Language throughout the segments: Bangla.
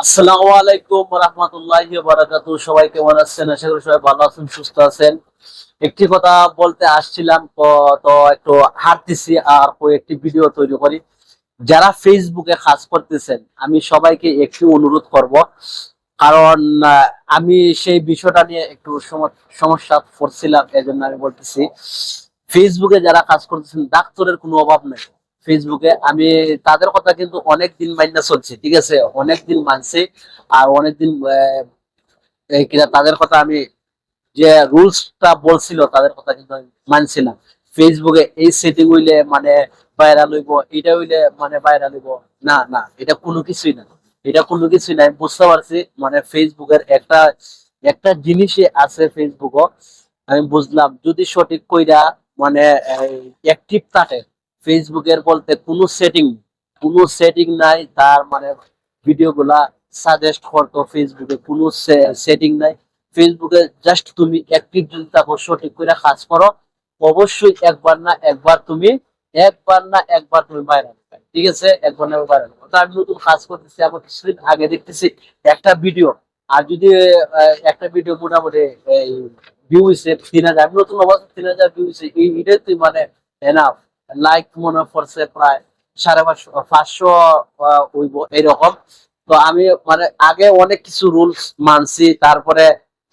আসসালামু আলাইকুম রহমতুল্লাহি বারাকাতু সবাই কেমন আছেন? আশা করি সবাই ভালো আছেন, সুস্থ আছেন। একটি কথা বলতে আসছিলাম, তো একটু হাঁটতেছি আর একটি ভিডিও তৈরি করি। যারা ফেসবুকে কাজ করতেছেন, আমি সবাইকে একটু অনুরোধ করব। কারণ আমি সেই বিষয়টা নিয়ে একটু সম- সমস্যা পড়ছিলাম এই জন্য আমি বলতেছি ফেসবুকে যারা কাজ করতেছেন, ডাক্তারের কোনো অভাব নেই। ফেসবুকে আমি তাদের কথা কিন্তু অনেক দিন মাইনা চলছে, ঠিক আছে? অনেক দিন মানছি আর অনেক দিন কিনা তাদের কথা আমি যে রুলসটা বলছিল, তাদের কথা কিন্তু মানছি না। ফেসবুকে এই সেটিং হইলে মানে ভাইরাল হইব এটা হইলে মানে ভাইরাল হইব, না না, এটা কোনো কিছুই না। এটা কোনো কিছুই না, আমি বুঝতে পারছি মানে ফেসবুকের একটা একটা জিনিসই আছে ফেসবুকও আমি বুঝলাম। যদি সঠিক কইরা মানে অ্যাক্টিভ থাকে ফেসবুকের বলতে কোনো সেটিং কোনো সেটিং নাই, তার মানে ভিডিও গুলা সাজেস্ট করতো ফেসবুকে কোনো সেটিং নাই। ফেসবুকে জাস্ট তুমি অ্যাক্টিভ যদি থাকো সঠিক করে কাজ করো। অবশ্যই একবার না একবার তুমি, একবার না একবার তুমি বাইরে ঠিক আছে? একবার না বাইরে তো আমি নতুন কাজ করতেছি আমার কিছুদিন আগে দেখতেছি একটা ভিডিও আর যদি একটা ভিডিও মোটামুটি ভিউ হয়েছে তিন হাজার, আমি নতুন অবস্থা, তিন হাজার ভিউ হয়েছে এই এটা তুই মানে এনাফ লাইক মনে পড়ছে প্রায় সাড়ে পাঁচশো পাঁচশো হইব এইরকম। তো আমি মানে আগে অনেক কিছু রুলস মানছি, তারপরে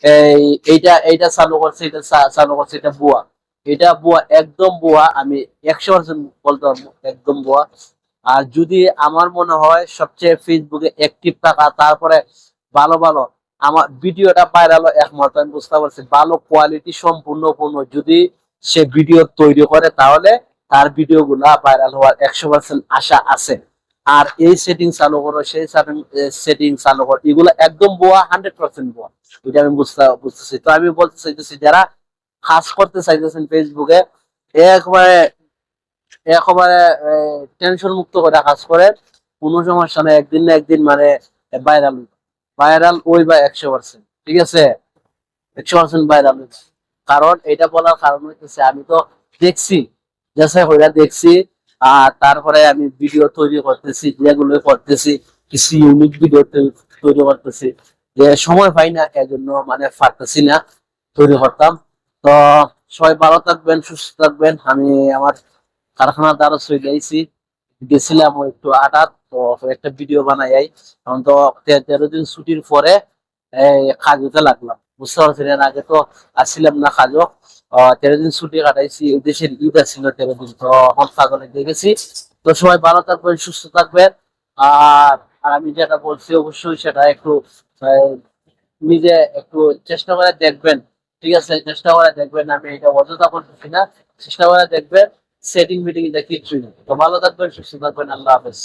এই, এইটা এইটা চালু করছে এটা চালু করছে, এটা বুয়া। এটা বুয়া, একদম বুয়া, আমি একশো পার্সেন্ট বলতে পারব, একদম বুয়া। আর যদি আমার মনে হয় সবচেয়ে ফেসবুকে অ্যাক্টিভ থাকা, তারপরে ভালো ভালো, আমার ভিডিওটা ভাইরাল একমাত্র আমি বুঝতে পারছি, ভালো কোয়ালিটি সম্পূর্ণ, পূর্ণ। যদি সে ভিডিও তৈরি করে, তাহলে তার ভিডিও গুলা ভাইরাল হওয়ার একশো পার্সেন্ট আশা আছে। আর এই সেটিং চালু করো, সেই সেটিং চালু করো, এগুলো একদম বোয়া হান্ড্রেড পার্সেন্ট বোয়া। এটা আমি বুঝতে, বুঝতেছি। তো আমি বলতে চাইতেছি, যারা কাজ করতে চাইতেছেন ফেসবুকে একবারে, একেবারে টেনশন মুক্ত করে কাজ করে কোনো সমস্যা নেই, একদিন না একদিন মানে ভাইরাল ভাইরাল ওই বা একশো পার্সেন্ট ঠিক আছে? একশো পার্সেন্ট ভাইরাল কারণ এটা বলার কারণ হচ্ছে আমি তো দেখছি যাচাই দেখছি। আর তারপরে আমি ভিডিও তৈরি করতেছি, যেগুলো করতেছি, কিছু ইউনিক ভিডিও তৈরি করতেছি। যে সময় পাই না, এজন্য মানে পারতেছি না তৈরি করতাম। তো সবাই ভালো থাকবেন, সুস্থ থাকবেন। আমি আমার কারখানা দ্বারা চলে আইছি গেছিলাম একটু আটাত তো একটা ভিডিও বানাই এখন তো তেরো দিন ছুটির পরে কাজতে লাগলাম। বুঝতে পারছি আগে তো আসছিলাম না কাজও। তেরো দিন ছুটি কাটাইছি। দেশের ঈদ তেরো দিন তো দেখেছি তো সবাই ভালো থাকবেন, সুস্থ থাকবেন। আর আর আমি যেটা বলছি অবশ্যই সেটা একটু নিজে একটু চেষ্টা করে দেখবেন। ঠিক আছে, চেষ্টা করে দেখবেন, আমি এটা অযথা করতেছি না। চেষ্টা করে দেখবেন সেটিং মিটিং এটা কিচ্ছুই না তো ভালো থাকবেন, সুস্থ থাকবেন, আল্লাহ হাফেজ।